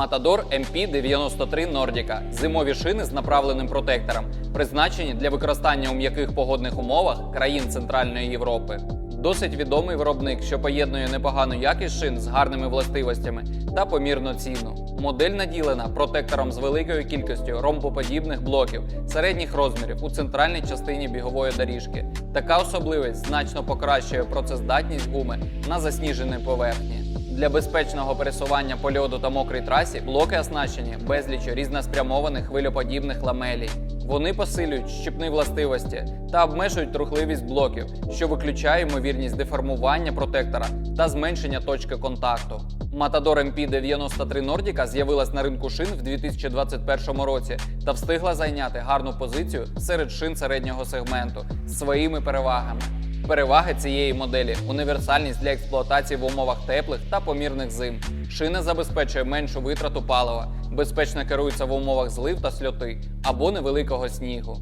Matador MP93 Nordica – зимові шини з направленим протектором, призначені для використання у м'яких погодних умовах країн Центральної Європи. Досить відомий виробник, що поєднує непогану якість шин з гарними властивостями та помірну ціну. Модель наділена протектором з великою кількістю ромбоподібних блоків середніх розмірів у центральній частині бігової доріжки. Така особливість значно покращує працездатність гуми на засніженій поверхні. Для безпечного пересування по льоду та мокрій трасі блоки оснащені безліччю різноспрямованих хвилеподібних ламелій. Вони посилюють щіпні властивості та обмежують рухливість блоків, що виключає ймовірність деформування протектора та зменшення точки контакту. Matador MP93 Nordica з'явилась на ринку шин в 2021 році та встигла зайняти гарну позицію серед шин середнього сегменту своїми перевагами. Переваги цієї моделі універсальність для експлуатації в умовах теплих та помірних зим. Шина забезпечує меншу витрату палива, безпечно керується в умовах злив та сльоти або невеликого снігу.